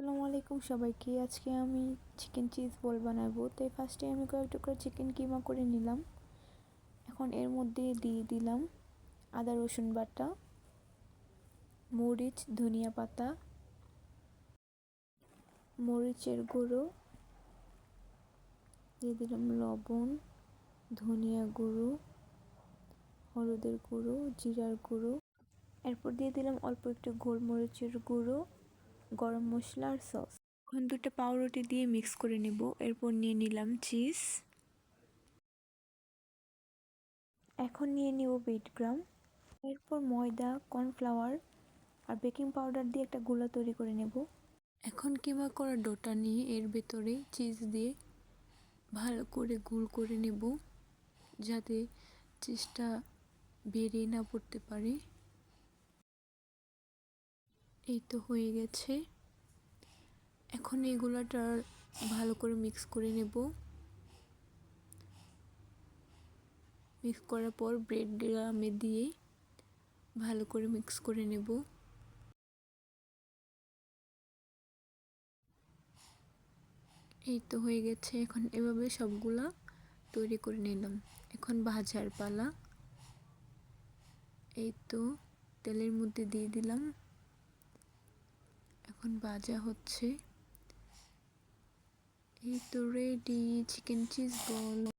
আসসালামু আলাইকুম সবাইকে। আজকে আমি চিকেন চিজ বল বানাবো। তো ফার্স্টে আমি কয়েক টুকরো চিকেন কিমা করে নিলাম। এখন এর মধ্যে দিয়ে দিলাম আদা, রসুন বাটা, মরিচ, ধনিয়া পাতা, মরিচের গুঁড়ো, দিয়ে দিলাম লবণ, ধনিয়া গুঁড়ো, হলুদের গুঁড়ো, জিরার গুঁড়ো। এরপর দিয়ে দিলাম অল্প একটু গোলমরিচের গুঁড়ো। গরম মশলা আর সস। এখন দুটো পাউরুটি দিয়ে মিক্স করে নেব। এরপর নিয়ে নিলাম চিজ। এখন নিয়ে নেব বিট গ্রাম। এরপর ময়দা কর্নফ্লাওয়ার আর বেকিং পাউডার দিয়ে একটা গোলা তৈরি করে নেব। এখন কিমা করা ডোটা নিয়ে এর ভেতরে চিজ দিয়ে ভালো করে গোল করে নেব যাতে চিজটা বেরিয়ে না পড়তে পারে। এই তো হয়ে গেছে। এখন এগুলোটা ভালো করে মিক্স করে নেব। মিক্স করার পর ব্রেড গ্রামে দিয়ে ভালো করে মিক্স করে নেব। এই তো হয়ে গেছে। এখন এভাবে সবগুলা তৈরি করে নিলাম। এখন ভাজার পালা। এই তো তেলের মধ্যে দিয়ে দিলাম। এখন বাজা হচ্ছে। এই তো রেডি চিকেন চিজ বল।